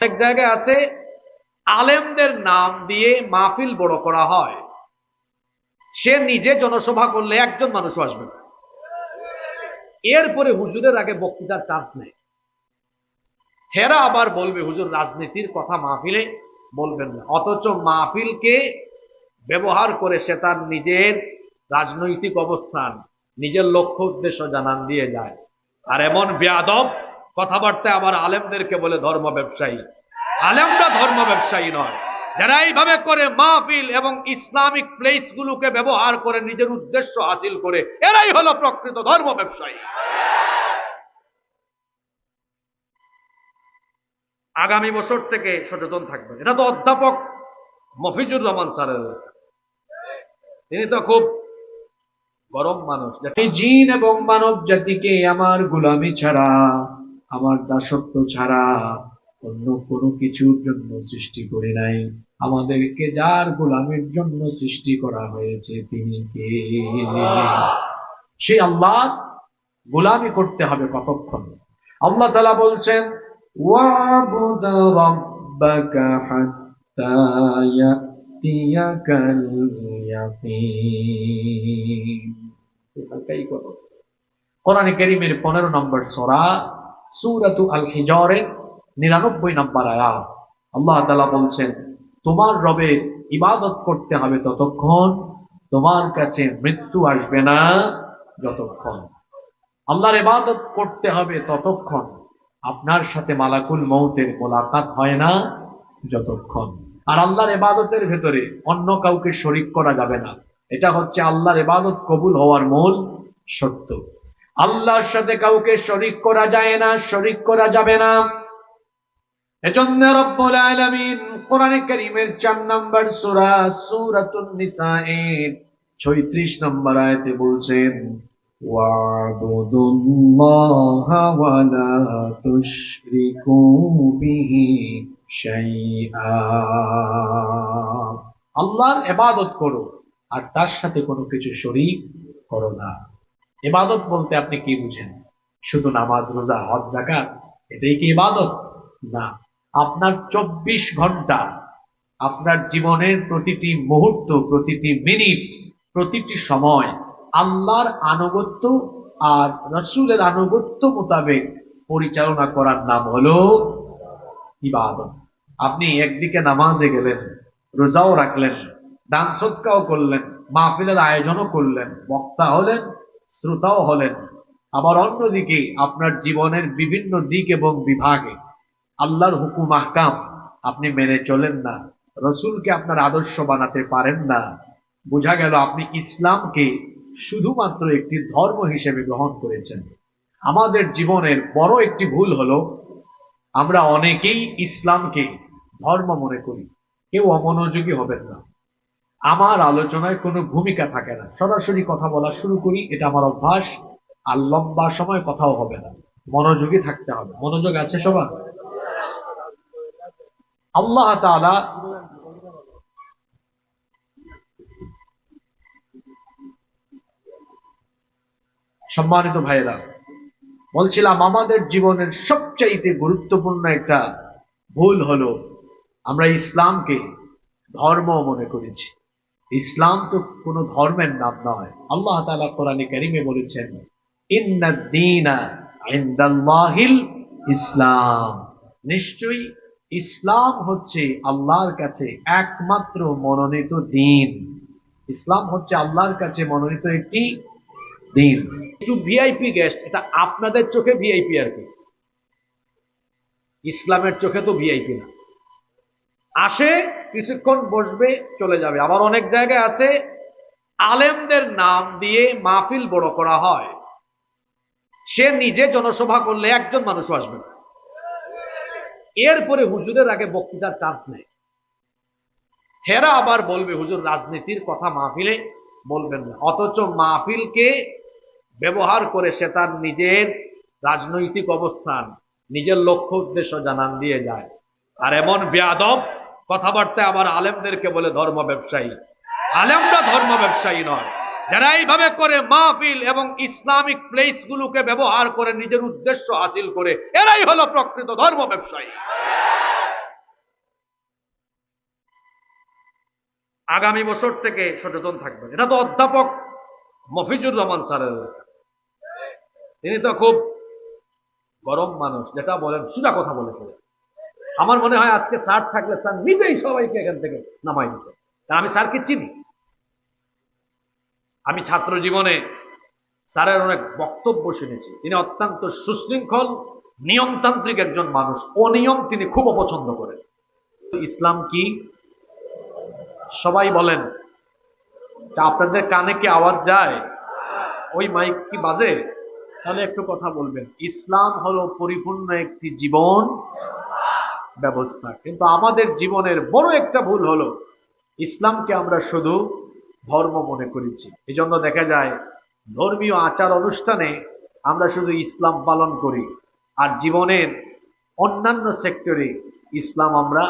অনেক জায়গায় আছে, আলেমদের নাম দিয়ে মাহফিল বড় করা হয়। সে নিজে জনসভা করলে একজন মানুষও আসবে না। এরপরে হুজুরের আগে বক্তৃতার চান্স নেই। হেরা আবার বলবে, হুজুর, রাজনীতির কথা মাহফিলে বলবেন না। অথচ মাহফিলকে ব্যবহার করে সে তার নিজের রাজনৈতিক অবস্থান, নিজের লক্ষ্য উদ্দেশ্য জানান দিয়ে যায়। আর এমন বেয়াদব কথাবার্তা আবার আলেমদেরকে বলে ধর্ম ব্যবসায়ী। আলেমরা ধর্ম ব্যবসায়ী নয়। যারা এইভাবে করে মাহফিল এবং ইসলামিক প্লেস গুলোকে ব্যবহার করে নিজের উদ্দেশ্য হাসিল করে, এরাই হলো প্রকৃত ধর্ম ব্যবসায়ী। আগামী বছর থেকে সচেতন থাকবেন। এটা তো অধ্যাপক মফিজুর রহমান স্যারের তিনি তো খুব গরম মানুষ। জিন এবং মানব জাতিকে আমার গোলামি ছাড়া আমার দাসত্ব ছাড়া অন্য কোনো কিছুর জন্য সৃষ্টি করি নাই। আমাদেরকে যার গোলামের জন্য সৃষ্টি করা হয়েছে তিনি কে? সেই আল্লাহ গোলামি করতে হবে কতক্ষণ? আল্লাহ তালা বলছেন কোরআনে কেরিমের পনেরো নম্বর সরা সূরাতু আল নিরানব্বই আয়াত। আল্লাহ তাআলা বলছেন, তোমার রবে ইবাদত করতে হবে ততক্ষণ, তোমার কাছে মৃত্যু আসবে না যতক্ষণ। আল্লাহর ইবাদত করতে হবে ততক্ষণ। আপনার সাথে মালাকুল মৌতের মোলাকাত হয় না যতক্ষণ। আর আল্লাহর ইবাদতের ভেতরে অন্য কাউকে শরিক করা যাবে না। এটা হচ্ছে আল্লাহর ইবাদত কবুল হওয়ার মূল সত্য আল্লাহর সাথে কাউকে শরিক করা যায় না, শরিক করা যাবে না। এজন্য রব্বুল আলামিন কোরআনে কারীমের 4 নম্বর সূরা, সূরাতুন নিসায়ের 36 নম্বর আয়াতে বলছেন তুশরিকু বিহি শাইআ। আল্লাহর ইবাদত করো, আর তার সাথে কোনো কিছু শরিক করো না। ইবাদত বলতে আপনি কি বুঝেন? শুধু নামাজ, রোজা, হজ জাকাত এটাই কি ইবাদত? না। আপনার চব্বিশ ঘণ্টা আপনার জীবনের প্রতিটি মুহূর্ত, প্রতিটি মিনিট, প্রতিটি সময় আল্লাহর আনুগত্য আর রসুলের আনুগত্য মোতাবেক পরিচালনা করার নাম হলো ইবাদত। আপনি একদিকে নামাজে গেলেন, রোজাও রাখলেন, দান সৎকাও করলেন, মাহফিলের আয়োজনও করলেন, বক্তা হলেন শ্রোতাও হলেন। আবার অন্যদিকে আপনার জীবনের বিভিন্ন দিক এবং বিভাগে আল্লাহর হুকুম, আহকাম আপনি মেনে চলেন না। রসুলকে আপনার আদর্শ বানাতে পারেন না। বোঝা গেল আপনি ইসলামকে শুধুমাত্র একটি ধর্ম হিসেবে গ্রহণ করেছেন। আমাদের জীবনের বড় একটি ভুল হলো, আমরা অনেকেই ইসলামকে ধর্ম মনে করি। কেউ অমনোযোগী হবেন না। আমার আলোচনায় কোনো ভূমিকা থাকে না। সরাসরি কথা বলা শুরু করি, এটা আমার অভ্যাস, আর লম্বা সময় কথাও হবে না। মনোযোগী থাকতে হবে। মনোযোগ আছে সবার? আল্লাহ সম্মানিত ভাইয়েরা, বলছিলাম আমাদের জীবনের সবচাইতে গুরুত্বপূর্ণ একটা ভুল হলো, আমরা ইসলামকে ধর্ম মনে করেছি। ইসলাম তো কোনো ধর্মের নাম নয়। আল্লাহ তাআলা কোরআনে কারিমে বলেছেন ইসলাম। নিশ্চয়ই ইসলাম হচ্ছে আল্লাহর কাছে একমাত্র মনোনীত দিন ইসলাম হচ্ছে আল্লাহর কাছে মনোনীত একটি দিন কিছু ভিআইপি গেস্ট, এটা আপনাদের চোখে ভিআইপি আর কি। ইসলামের চোখে তো ভিআইপি না। আসে, কিছুক্ষণ বসবে, চলে যাবে। আবার অনেক জায়গায় আছে, আলেমদের নাম দিয়ে মাহফিল বড় করা হয়। সে নিজে জনসভা করলে একজন মানুষও আসবে না। এরপরে হুজুরের আগে বক্তৃতার চান্স নেই। হেরা আবার বলবে, হুজুর, রাজনীতির কথা মাহফিলে বলবেন না। অথচ মাহফিলকে ব্যবহার করে সে তার নিজের রাজনৈতিক অবস্থান, নিজের লক্ষ্য উদ্দেশ্য জানান দিয়ে যায়। আর এমন বেয়াদব কথাবার্তায় আমার আলেমদেরকে বলে ধর্ম ব্যবসায়ী। আলেমরা ধর্ম ব্যবসায়ী নয়। যারা এইভাবে করে মাহফিল এবং ইসলামিক প্লেসগুলোকে ব্যবহার করে নিজের উদ্দেশ্য হাসিল করে, এরাই হলো প্রকৃত ধর্ম ব্যবসায়ী। আগামী বছর থেকে সচেতন থাকবেন। এটা তো অধ্যাপক মফিজুর রহমান স্যারের তিনি তো খুব গরম মানুষ, যেটা বলেন সুদা কথা বলে ফেলেন আমার মনে হয় আজকে স্যার থাকলে স্যার নিজেই সবাইকে এখান থেকে নামাই কারণ আমি স্যারকে চিনি। আমি ছাত্র জীবনে স্যারের অনেক বক্তব্য শুনেছি। তিনি অত্যন্ত সুশৃঙ্খল, নিয়মতান্ত্রিক একজন মানুষ। অনিয়ম তিনি খুব অপছন্দ করেন। ইসলাম কি? সবাই বলেন আপনাদের কানে কি আওয়াজ যায়? ওই মাইক কি বাজে? তাহলে একটু কথা বলবেন। ইসলাম হলো পরিপূর্ণ একটি জীবন। ব্যবস্থা। কিন্তু আমাদের জীবনের বড় একটা ভুল হলো, ইসলামকে আমরা শুধু ধর্ম মনে করেছি। এই জন্য দেখা যায়, ধর্মীয় আচার অনুষ্ঠানে আমরা শুধু ইসলাম পালন করি, আর জীবনের অন্যান্য সেক্টরে ইসলাম আমরা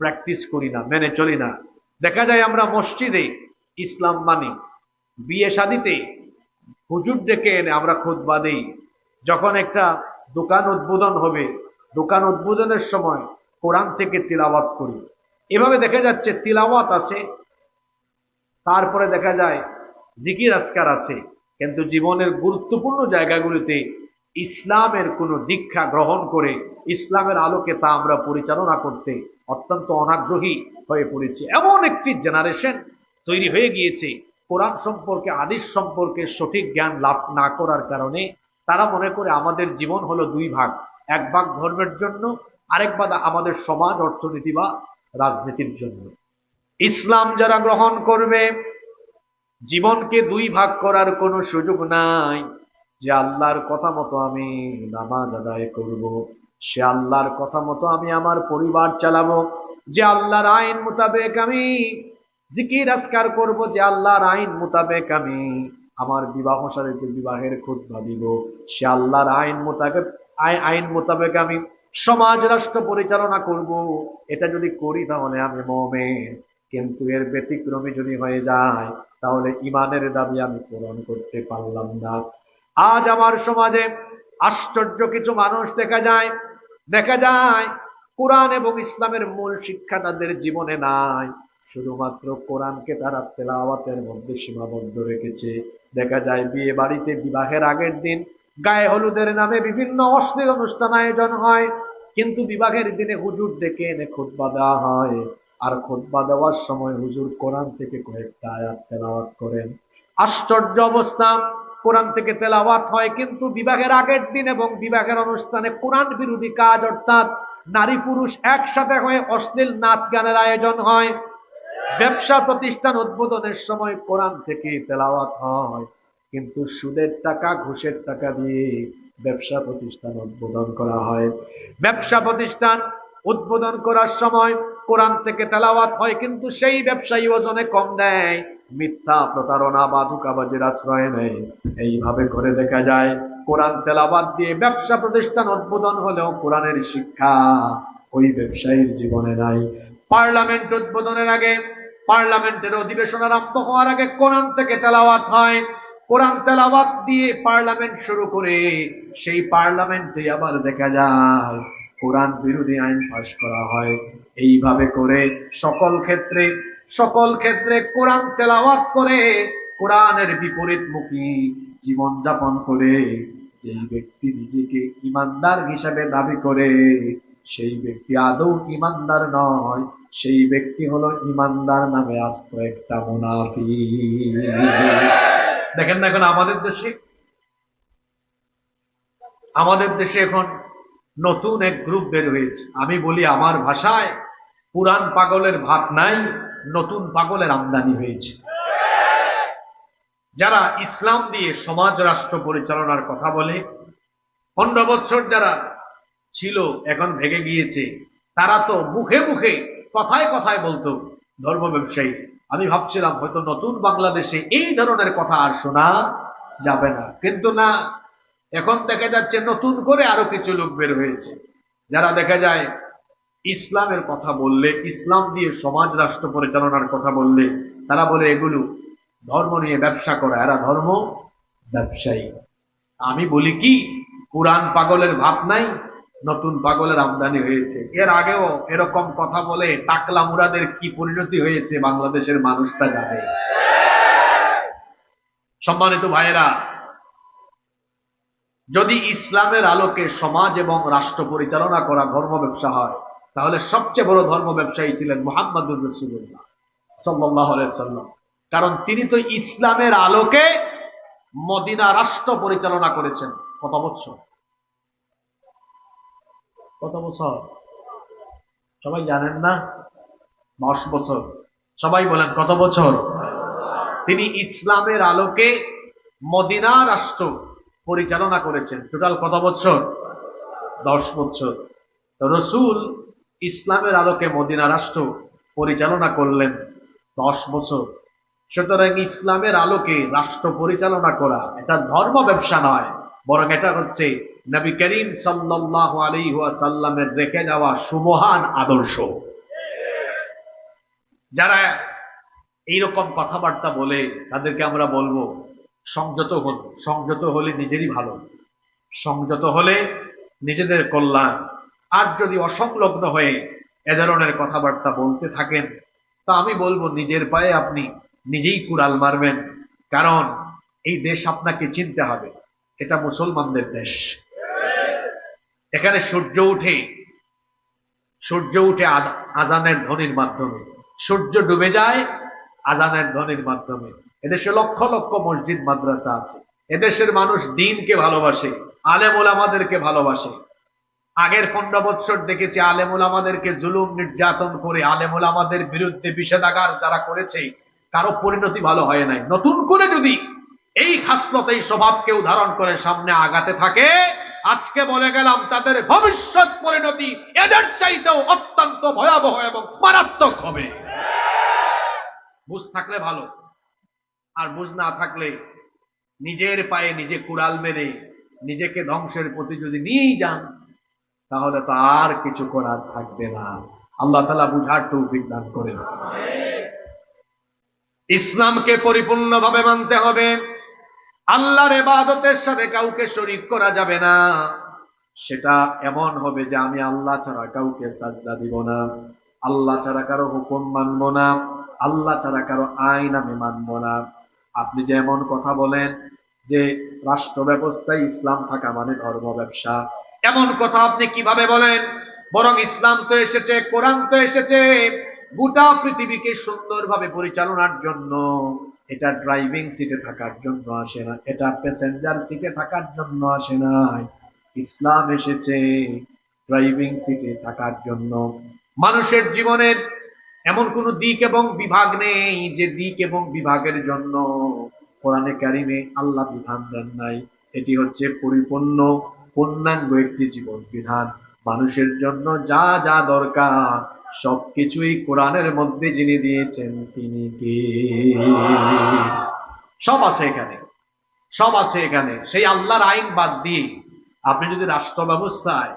প্র্যাকটিস করি না, মেনে চলি না। দেখা যায় আমরা মসজিদে ইসলাম মানি, বিয়ে শাদিতে হুজুর ডেকে এনে আমরা খুতবা দেই। যখন একটা দোকান উদ্বোধন হবে, দোকান উদ্বোধনের সময় কোরআন থেকে তিলাওয়াত করি। এভাবে দেখা যাচ্ছে তিলাওয়াত আছে, তারপরে দেখা যায় জিকির আসকার আছে, কিন্তু জীবনের গুরুত্বপূর্ণ জায়গাগুলিতে ইসলামের কোনো দীক্ষা গ্রহণ করে ইসলামের আলোকে তা আমরা পরিচালনা করতে অত্যন্ত অনাগ্রহী হয়ে পড়েছি। এমন একটি জেনারেশন তৈরি হয়ে গিয়েছে, কোরআন সম্পর্কে আদিস সম্পর্কে সঠিক জ্ঞান লাভ না করার কারণে তারা মনে করে আমাদের জীবন হলো দুই ভাগ, এক ভাগ ধর্মের জন্য আরেক ভাগ আমাদের সমাজ, অর্থনীতি বা রাজনীতির জন্য। ইসলাম যারা গ্রহণ করবে, জীবনকে দুই ভাগ করার কোনো সুযোগ নাই। যে আল্লাহর কথা মতো আমি নামাজ আদায় করব, সে আল্লাহর কথা মতো আমি আমার পরিবার চালাবো, যে আল্লাহর আইন মোতাবেক আমি জিকির আজকার করব, যে আল্লাহর আইন মোতাবেক আমি আমার বিবাহ সারিতে বিবাহের খুতবা দিব, সে আল্লাহর আইন মোতাবেক আই- আইন মোতাবেক আমি সমাজ রাষ্ট্র পরিচালনা করব। এটা যদি করি তাহলে আমি মমেন। কিন্তু এর ব্যতিক্রমী যদি হয়ে যায়, তাহলে ইমানের দাবি আমি পূরণ করতে পারলাম না। আজ আমার সমাজে আশ্চর্য কিছু মানুষ দেখা যায়। দেখা যায়, কোরআন এবং ইসলামের মূল শিক্ষা তাদের জীবনে নাই। শুধুমাত্র কোরআনকে তারা তেলাওয়াতের মধ্যে সীমাবদ্ধ রেখেছে। দেখা যায়, বিয়ে বাড়িতে বিবাহের আগের দিন গায়ে হলুদের নামে বিভিন্ন অশ্লীল অনুষ্ঠান আয়োজন হয়, কিন্তু বিবাহের দিনে হুজুর ডেকে এনে খুতবা দেওয়া হয়। আর খুতবা দেওয়ার সময় হুজুর কোরআন থেকে কয়েকটা আয়াত তেলাওয়াত করেন। আশ্চর্য অবস্থা, কোরআন থেকে তেলাওয়াত হয়, কিন্তু বিবাহের আগের দিন এবং বিবাহের অনুষ্ঠানে কোরআন বিরোধী কাজ, অর্থাৎ নারী পুরুষ একসাথে হয়ে অশ্লীল নাচ গানের আয়োজন হয়। ব্যবসা প্রতিষ্ঠান উদ্বোধনের সময় কোরআন থেকে তেলাওয়াত হয়। কিন্তু সুদের টাকা, ঘুষের টাকা দিয়ে ব্যবসা প্রতিষ্ঠান উদ্বোধন করা হয়। ব্যবসা প্রতিষ্ঠান উদ্বোধন করার সময় কোরআন থেকে তেলাওয়াত হয়, কিন্তু সেই ব্যবসায়ী ওজনে কম দেয়। মিথ্যা প্রতারণা বা ধোকাবাজির আশ্রয় নেয়। এইভাবে করে দেখা যায়, কোরআন তেলাওয়াত দিয়ে ব্যবসা প্রতিষ্ঠান উদ্বোধন হলেও কোরআনের শিক্ষা ওই ব্যবসায়ীর জীবনে নাই। পার্লামেন্ট উদ্বোধনের আগে, পার্লামেন্টের অধিবেশন আরম্ভ হওয়ার আগে কোরআন থেকে তেলাওয়াত হয়। কোরআন তেলাওয়াত দিয়ে পার্লামেন্ট শুরু করে, সেই পার্লামেন্টে আবার দেখা যায়, কোরআন বিরোধী আইন পাশ করা হয়। এইভাবে করে সকল ক্ষেত্রে সকল ক্ষেত্রে কোরআন তেলাওয়াত করে, কোরআনের বিপরীতমুখী জীবন যাপন করে। যেই ব্যক্তি নিজেকে ইমানদার হিসাবে দাবি করে, সেই ব্যক্তি আদৌ ইমানদার নয়, সেই ব্যক্তি হলো ইমানদার নামে আস্ত একটা মুনাফি দেখেন না এখন আমাদের দেশে? আমাদের দেশে এখন নতুন এক গ্রুপ বের হয়েছে। আমি বলি আমার ভাষায়, পুরান পাগলের ভাত নাই, নতুন পাগলের আমদানি হয়েছে। যারা ইসলাম দিয়ে সমাজ রাষ্ট্র পরিচালনার কথা বলে, পনেরো বছর যারা ছিল, এখন ভেঙে গিয়েছে, তারা তো মুখে মুখে কথায় কথায় বলতো ধর্ম ব্যবসায়ী আমি ভাবছিলাম হয়তো নতুন বাংলাদেশে এই ধরনের কথা আর শোনা যাবে না। কিন্তু না, এখন দেখা যাচ্ছে নতুন করে আরও কিছু লোক বের হয়েছে। যারা দেখা যায় ইসলামের কথা বললে, ইসলাম দিয়ে সমাজ, রাষ্ট্র পরিচালনার কথা বললে, তারা বলে, এগুলো ধর্ম নিয়ে ব্যবসা করা, এরা ধর্ম ব্যবসায়ী। আমি বলি কি, কোরআন পাগলের ভাব নাই? নতুন পাগলের আমদানি হয়েছে। এর আগেও এরকম কথা বলে টাকলা মুরাদের কি পরিণতি হয়েছে বাংলাদেশের মানুষ তা জানে। সম্মানিত ভাইয়েরা, যদি ইসলামের আলোকে সমাজ এবং রাষ্ট্র পরিচালনা করা ধর্ম ব্যবসা হয়, তাহলে সবচেয়ে বড় ধর্ম ব্যবসায়ী ছিলেন মোহাম্মদুর রসুল্লাহ সাল্লাহ সাল্লাম কারণ তিনি তো ইসলামের আলোকে মদিনা রাষ্ট্র পরিচালনা করেছেন কত বছর? কত বছর? সবাই জানেন না? দশ বছর। সবাই বলেন কত বছর? তিনি ইসলামের আলোকে মদিনা রাষ্ট্র পরিচালনা করেছেন। টোটাল কত বছর? দশ বছর। রসুল ইসলামের আলোকে মদিনা রাষ্ট্র পরিচালনা করলেন দশ বছর। সুতরাং ইসলামের আলোকে রাষ্ট্র পরিচালনা করা এটা ধর্ম ব্যবসা নয়, বরং এটা হচ্ছে নবী করিম সাল্লাহ আলী সাল্লামের রেখে যাওয়া সুমহান আদর্শ। যারা এইরকম কথাবার্তা বলে, তাদেরকে আমরা বলব, সংযত হন, সংযত হলে নিজেরই ভালো। সংযত হলে নিজেদের কল্যাণ। আর যদি অসংলগ্ন হয়ে এ ধরনের কথাবার্তা বলতে থাকেন, তা আমি বলব নিজের পায়ে আপনি নিজেই কুড়াল মারবেন। কারণ এই দেশ আপনাকে চিনতে হবে। এটা মুসলমানদের দেশ। এখানে সূর্য উঠে সূর্য উঠে আজানের ধ্বনির মাধ্যমে। সূর্য ডুবে যায়, আজানের ধ্বনির মাধ্যমে। এদেশে লক্ষ লক্ষ মসজিদ, মাদ্রাসা আছে। এদেশের মানুষ দিনকে ভালোবাসে, আলেমুল আমাদেরকে ভালোবাসে। আগের পনেরো বৎসর দেখেছি আলেমুল আমাদেরকে জুলুম, নির্যাতন করে, আলেমুল আমাদের বিরুদ্ধে বিষেধাগার যারা করেছে, কারও পরিণতি ভালো হয় নাই। নতুন করে যদি এই খাসলত, এই স্বভাব কেউ ধারণ করে সামনে আগাতে থাকে আজকে বলে গেলাম, তাদের ভবিষ্যৎ পরিণতি এদের চাইতেও অত্যন্ত ভয়াবহ এবং মারাত্মক হবে। বুঝ থাকলে ভালো, আর বুঝ না থাকলে নিজের পায়ে নিজে কুড়াল মেরে নিজেকে ধ্বংসের প্রতি যদি নিয়েই যান, তাহলে তো আর কিছু করার থাকবে না। আল্লাহ তালা বুঝার তৌফিক দান করেন। ইসলামকে পরিপূর্ণভাবে মানতে হবে। আল্লাহর এবাদতের সাথে কাউকে শরিক করা যাবে না। সেটা এমন হবে যে আমি আল্লাহ ছাড়া কাউকে সাজদা দিব না। আল্লাহ ছাড়া কারও হুকুম মানবো না। আল্লাহ ছাড়া কারও আইন আমি মানবো না। আপনি যে এমন কথা বলেন যে রাষ্ট্র ব্যবস্থায় ইসলাম থাকা মানে ধর্ম ব্যবসা। এমন কথা আপনি কীভাবে বলেন? বরং ইসলাম তো এসেছে, কোরআন তো এসেছে। গোটা পৃথিবীকে সুন্দরভাবে পরিচালনার জন্য। এটা ড্রাইভিং সিটে থাকার জন্য আসে না, এটা প্যাসেঞ্জার সিটে থাকার জন্য আসে না ইসলাম এসেছে ড্রাইভিং সিটে থাকার জন্য। মানুষের জীবনের এমন কোন দিক এবং বিভাগ নেই যে দিক এবং বিভাগের জন্য কোরআনে কারিমে আল্লাহ বিধান দেন নাই। এটি হচ্ছে পরিপূর্ণ, পূর্ণাঙ্গ একটি জীবন বিধান। মানুষের জন্য যা যা দরকার সবকিছুই কোরআনের মধ্যে যিনি দিয়েছেন, তিনি কে? সব আছে এখানে। সব আছে এখানে। সেই আল্লাহর আইন বাদ দিয়ে আপনি যদি রাষ্ট্র ব্যবস্থায়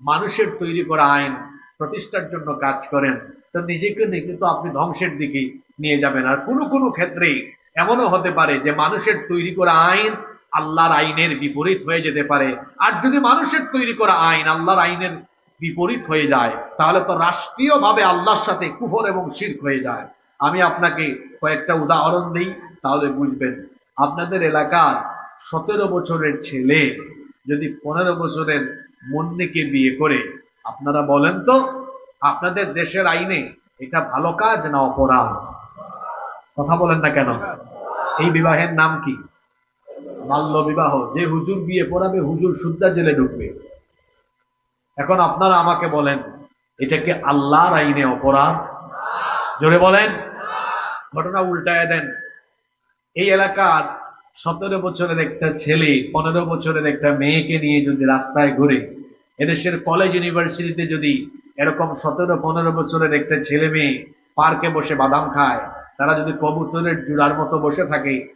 মানুষের তৈরি করা আইন প্রতিষ্ঠার জন্য কাজ করেন, তো নিজেকে নিজে তো আপনি ধ্বংসের দিকে নিয়ে যাবেন। আর কোনো কোনো ক্ষেত্রে এমনও হতে পারে যে মানুষের তৈরি করা আইন আল্লাহর আইনের বিপরীত হয়ে যেতে পারে। আর যদি মানুষের তৈরি করা আইন আল্লাহর আইনের বিপরীত হয়ে যায়, তাহলে তো রাষ্ট্রীয়ভাবে আল্লাহর সাথে কুফর এবং শির্ক হয়ে যায়। আমি আপনাকে কয়েকটা উদাহরণ দিই, তাহলে বুঝবেন। আপনাদের এলাকার সতেরো বছরের ছেলে যদি পনেরো বছরের মুন্নিকে বিয়ে করে, আপনারা বলেন তো, আপনাদের দেশের আইনে এটা ভালো কাজ না অপরাধ? কথা বলেন না কেন? এই বিবাহের নাম কি? বাল্য বিবাহ যে হুজুর বিয়ে পড়াবে, হুজুর সুদ্দা জেলে ঢুকবে। এখন আপনারা আমাকে বলেন, এটা কি আল্লাহর আইনে অপরাধ? জোরে বলেন। ঘটনা উল্টায় দেন। এই এলাকার সতেরো বছরের একটা ছেলে, পনেরো বছরের একটা মেয়েকে নিয়ে যদি রাস্তায় ঘুরে, এদেশের কলেজ ইউনিভার্সিটিতে যদি এরকম সতেরো, পনেরো বছরের একটা ছেলে মেয়ে পার্কে বসে বাদাম খায়, তারা যদি কবুতরের জুড়ার মতো বসে থাকে